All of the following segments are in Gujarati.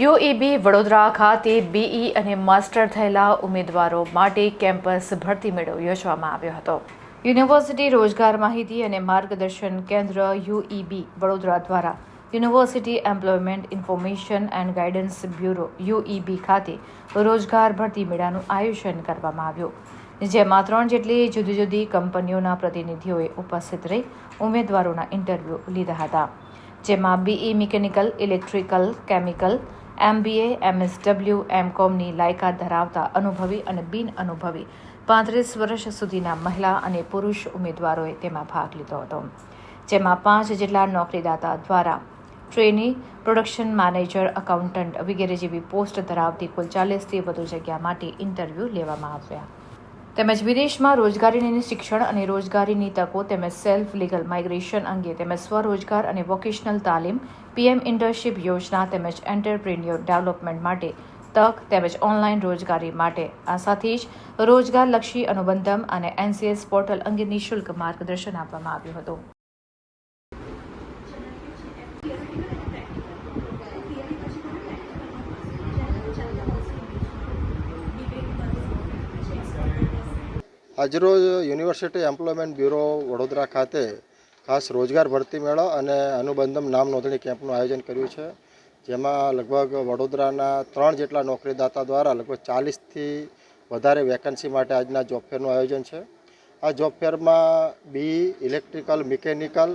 યુઈબી વડોદરા ખાતે બીઈ અને માસ્ટર થયેલા ઉમેદવારો માટે કેમ્પસ ભરતી મેળો યોજવામાં આવ્યો હતો. યુનિવર્સિટી રોજગાર માહિતી અને માર્ગદર્શન કેન્દ્ર યુઈબી વડોદરા દ્વારા university employment information and guidance bureau UEB ખાતે રોજગાર ભરતી મેળાનું આયોજન કરવામાં આવ્યું. જેમાં ત્રણ જેટલી જુદી જુદી કંપનીઓના પ્રતિનિધિઓએ ઉપસ્થિત રહી ઉમેદવારોના ઇન્ટરવ્યૂ લીધા હતા. જેમાં BE mechanical, electrical, chemical MBA MSW એમકોમની લાયકાત ધરાવતા અનુભવી અને બિન અનુભવી પાંત્રીસ વર્ષ સુધીના મહિલા અને પુરુષ ઉમેદવારોએ તેમાં ભાગ લીધો હતો, જેમાં પાંચ જેટલા નોકરીદાતા દ્વારા ટ્રેની, પ્રોડક્શન મેનેજર એકાઉન્ટન્ટ વગેરે જેવી પોસ્ટ ધરાવતી કુલ ચાલીસથી વધુ જગ્યા માટે ઇન્ટરવ્યૂ લેવામાં આવ્યા. તેમજ વિદેશમાં રોજગારીની શિક્ષણ અને રોજગારીની તકો તેમજ સેલ્ફ લીગલ માઇગ્રેશન અંગે તેમજ સ્વરોજગાર અને વોકેશનલ તાલીમ પીએમ ઇન્ટર્નશીપ યોજના તેમજ એન્ટરપ્રિન્યોર ડેવલપમેન્ટ માટે તક તેમજ ઓનલાઈન રોજગારી માટે. આ સાથે જ રોજગારલક્ષી અનુબંધમ અને એનસીએસ પોર્ટલ અંગે નિઃશુલ્ક માર્ગદર્શન આપવામાં આવ્યું હતું. આજરોજ યુનિવર્સિટી એમ્પ્લોયમેન્ટ બ્યુરો વડોદરા ખાતે ખાસ રોજગાર ભરતી મેળો અને અનુબંધમ નામ નોંધણી કેમ્પનું આયોજન કર્યું છે, જેમાં લગભગ વડોદરાના ત્રણ જેટલા નોકરીદાતા દ્વારા લગભગ ચાલીસથી વધારે વેકન્સી માટે આજના જોબ ફેરનું આયોજન છે. આ job ફેરમાં B, electrical, mechanical,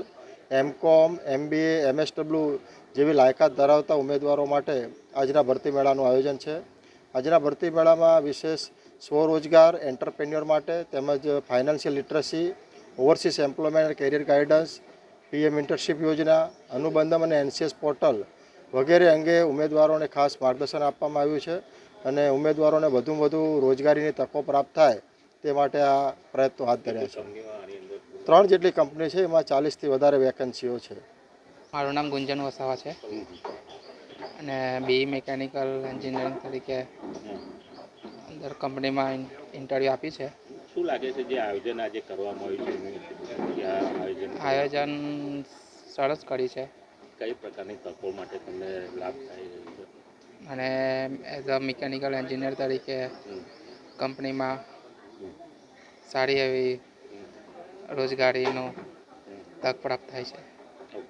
MCom, MBA, MSW જેવી લાયકાત ધરાવતા ઉમેદવારો માટે આજના ભરતી મેળાનું આયોજન છે. આજના ભરતી મેળામાં વિશેષ સ્વરોજગાર એન્ટરપ્રેન્યોર માટે તેમજ financial literacy overseas employment career guidance PM internship યોજના અનુબંધમ અને એનસીએસ પોર્ટલ વગેરે અંગે ઉમેદવારોને ખાસ માર્ગદર્શન આપવામાં આવ્યું છે અને ઉમેદવારોને વધુમાં વધુ રોજગારીની તકો પ્રાપ્ત થાય તે માટે આ પ્રયત્નો હાથ ધર્યા છે. ત્રણ જેટલી કંપની છે એમાં ચાલીસથી વધારે વેકન્સીઓ છે. મારું નામ ગુંજન વસાવા છે. અને બી મિકેનિકલ એન્જિનિયરિંગ તરીકે અંદર કંપનીમાં ઇન્ટરવ્યૂ આપી છે. શું લાગે છે જે આયોજન આજે કરવામાં આવ્યું છે? આયોજન આયોજન સરસ કરી છે. કઈ પ્રકારની તકો માટે તમને લાભ થાય છે? અને એઝ અ મિકેનિકલ એન્જિનિયર તરીકે કંપનીમાં સારી એવી રોજગારીનો તક પ્રાપ્ત થાય છે.